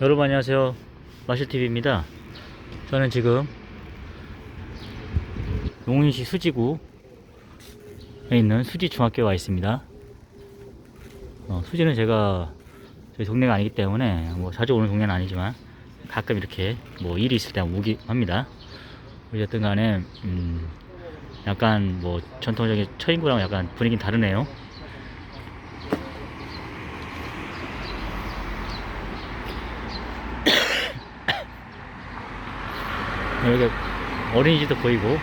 여러분 안녕하세요. 마실TV입니다. 저는 지금 용인시 수지구에 있는 수지중학교에 와 있습니다. 어, 수지는 제가 저희 동네가 아니기 때문에 뭐 자주 오는 동네는 아니지만 가끔 이렇게 뭐 일이 있을 때 오기 합니다. 어쨌든 간에 음, 약간 뭐 전통적인 처인구랑 약간 분위기는 다르네요 여기 어린이집도 보이고.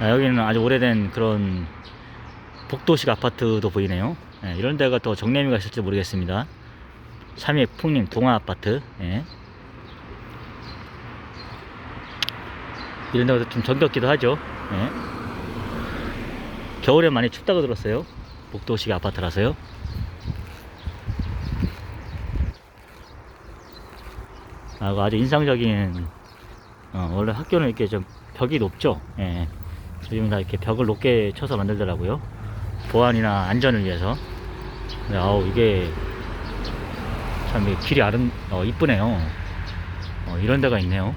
아, 여기는 아주 오래된 그런 복도식 아파트도 보이네요. 예, 이런 데가 또 정내미가 있을지 모르겠습니다. 3위 풍림 동아 아파트. 예. 이런 데가 좀 정겹기도 하죠. 예. 겨울에 많이 춥다고 들었어요. 복도식 아파트라서요. 아, 아주 인상적인 어, 원래 학교는 이렇게 좀 벽이 높죠. 예. 요즘 다 이렇게 벽을 높게 쳐서 만들더라고요. 보안이나 안전을 위해서. 근데 아우 이게 참 길이 아름 어, 이쁘네요. 어, 이런 데가 있네요.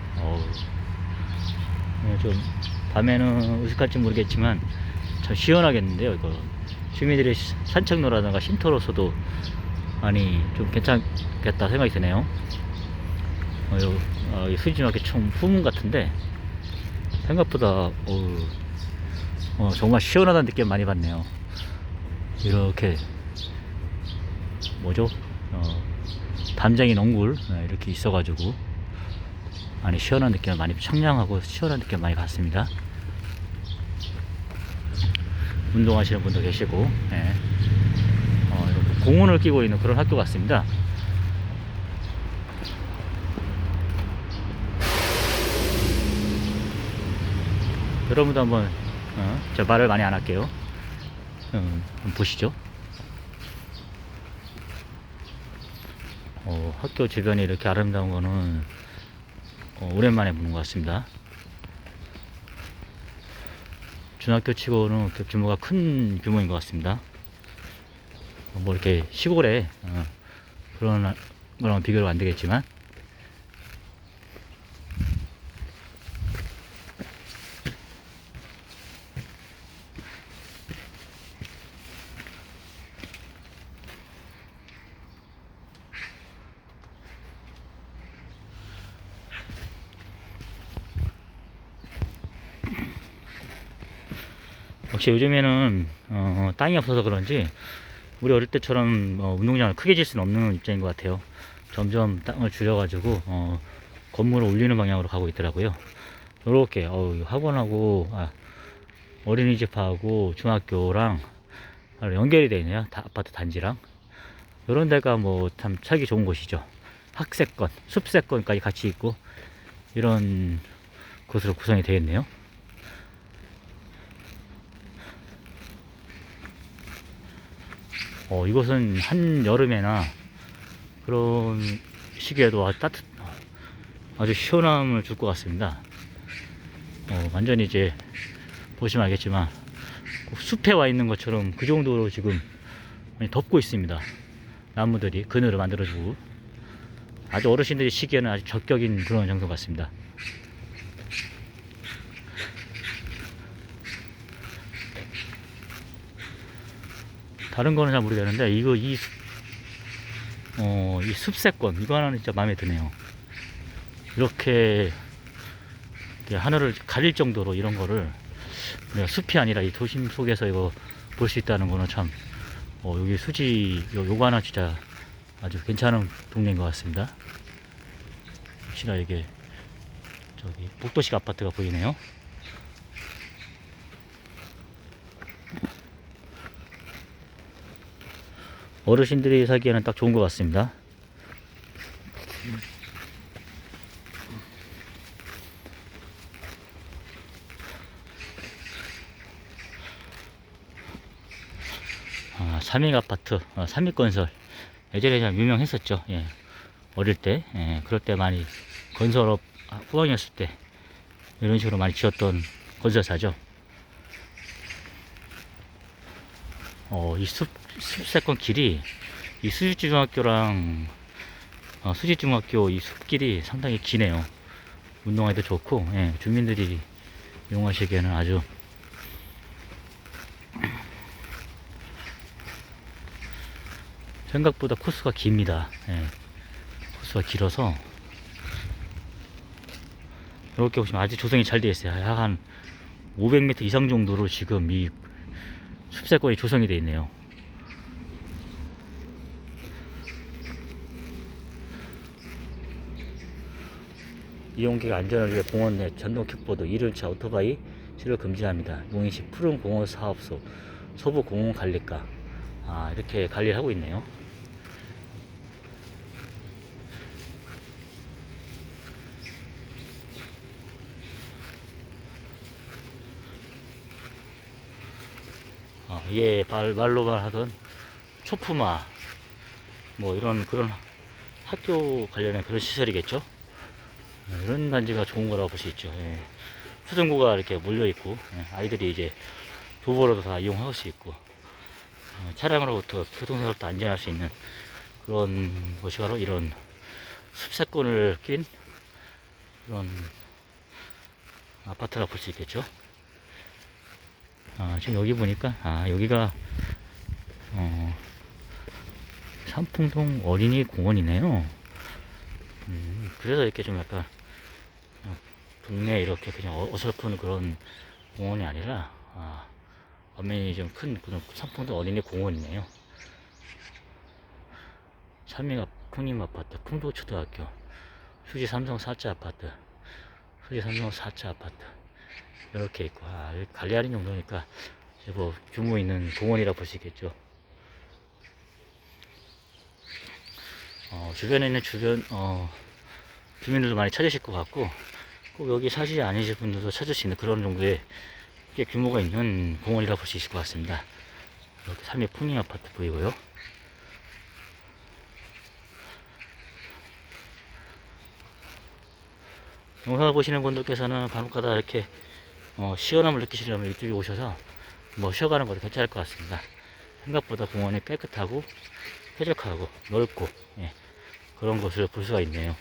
예, 좀 밤에는 으슥할지 모르겠지만 참 시원하겠는데요. 이거 주민들이 시- 산책로라든가 쉼터로서도 많이 좀 괜찮겠다 생각이 드네요. 어, 요, 어, 이 수진학교 총 후문 같은데 생각보다 어, 어, 정말 시원하다는 느낌 많이 받네요. 이렇게 뭐죠? 어, 담쟁이 넝굴 네, 이렇게 있어가지고 많이 시원한 느낌을 많이 청량하고 시원한 느낌 많이 받습니다. 운동하시는 분도 계시고 네. 어, 공원을 끼고 있는 그런 학교 같습니다. 여러분도 한번 어, 저 말을 많이 안 할게요. 음, 한번 보시죠. 어, 학교 주변이 이렇게 아름다운 거는 어, 오랜만에 보는 것 같습니다. 중학교 치고는 그 규모가 큰 규모인 것 같습니다. 어, 뭐 이렇게 시골에 어, 그런 거랑 비교가 안 되겠지만 역시 요즘에는 어, 땅이 없어서 그런지 우리 어릴 때처럼 어, 운동장을 크게 질 수는 없는 입장인 것 같아요. 점점 땅을 줄여가지고 어, 건물을 올리는 방향으로 가고 있더라고요. 이렇게 어, 학원하고 아, 어린이집하고 중학교랑 연결이 되어 있네요. 다, 아파트 단지랑 이런 데가 뭐 참 살기 좋은 곳이죠. 학세권, 숲세권까지 같이 있고 이런 곳으로 구성이 되어 있네요. 어, 이곳은 한 여름에나 그런 시기에도 아주 따뜻, 아주 시원함을 줄 것 같습니다. 어, 완전히 이제 보시면 알겠지만 꼭 숲에 와 있는 것처럼 그 정도로 지금 덮고 있습니다. 나무들이 그늘을 만들어주고 아주 어르신들이 시기에는 아주 적격인 그런 정도 같습니다. 다른 거는 잘 모르겠는데 이거 이 숲- 어, 이 숲세권 이거 하나는 진짜 마음에 드네요. 이렇게 이렇게 하늘을 가릴 정도로 이런 거를 숲이 아니라 이 도심 속에서 이거 볼 수 있다는 거는 참 어, 여기 수지 요, 요거 하나 진짜 아주 괜찮은 동네인 것 같습니다. 혹시나 이게 저기 복도식 아파트가 보이네요. 어르신들이 살기에는 딱 좋은 것 같습니다. 아, 삼익 아파트, 어, 삼익 건설. 예전에 참 유명했었죠. 예. 어릴 때, 예. 그럴 때 많이 건설업 후반이었을 때 이런 식으로 많이 지었던 건설사죠. 어, 이 숲, 숲세권 길이 이 수지중학교랑 어, 수지중학교 이 숲길이 상당히 기네요. 운동하기도 좋고, 예, 주민들이 이용하시기에는 아주 생각보다 코스가 깁니다. 예, 코스가 길어서 이렇게 보시면 아직 조성이 잘 되어 있어요. 약 한 500m 이상 정도로 지금 이 숲세권이 조성이 되어 있네요. 이용객 안전을 위해 공원 내 전동 킥보드, 이륜차, 오토바이 출을 금지합니다. 용인시 푸른 공원 사업소, 소부 공원 관리과 아 이렇게 관리를 하고 있네요. 아, 이게 말, 말로만 하던 초품화 뭐 이런 그런 학교 관련된 그런 시설이겠죠. 네, 이런 단지가 좋은 거라고 볼 수 있죠. 예. 초등부가 이렇게 몰려 있고 예, 아이들이 이제 도보로도 다 이용할 수 있고 어, 차량으로부터 교통사고도 안전할 수 있는 그런 곳이 바로 이런 숲세권을 낀 그런 아파트라 볼 수 있겠죠. 아, 지금 여기 보니까 아 여기가 어, 삼풍동 어린이 공원이네요. 음, 그래서 이렇게 좀 약간 어, 동네 이렇게 그냥 어- 어설픈 그런 공원이 아니라 아, 엄연히 좀 큰 그런 삼풍동 어린이 공원이네요. 삼미가 풍림 아파트, 풍도초등학교, 수지 삼성 4차 아파트, 수지 삼성 4차 아파트 이렇게 있고 아, 관리하는 정도니까 제법 규모 있는 공원이라 있겠죠. 어, 주변에 있는 주변 어, 주민들도 많이 찾으실 것 같고 꼭 여기 사시지 않으실 분들도 찾을 수 있는 그런 정도의 꽤 규모가 있는 공원이라 볼 수 있을 것 같습니다. 이렇게 삼미 풍림 아파트 보이고요. 영상을 보시는 분들께서는 간혹가다 이렇게 어, 시원함을 느끼시려면 이쪽에 오셔서 뭐 쉬어가는 것도 괜찮을 것 같습니다. 생각보다 공원이 깨끗하고 쾌적하고 넓고 예, 그런 것을 볼 수가 있네요.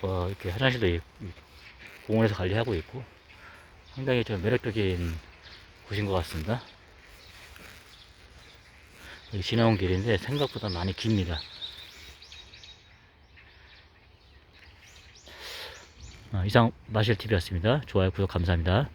뭐 이렇게 화장실도 있- 공원에서 관리하고 있고 상당히 좀 매력적인 곳인 것 같습니다. 지나온 길인데 생각보다 많이 깁니다. 이상 마실TV였습니다. 좋아요, 구독 감사합니다.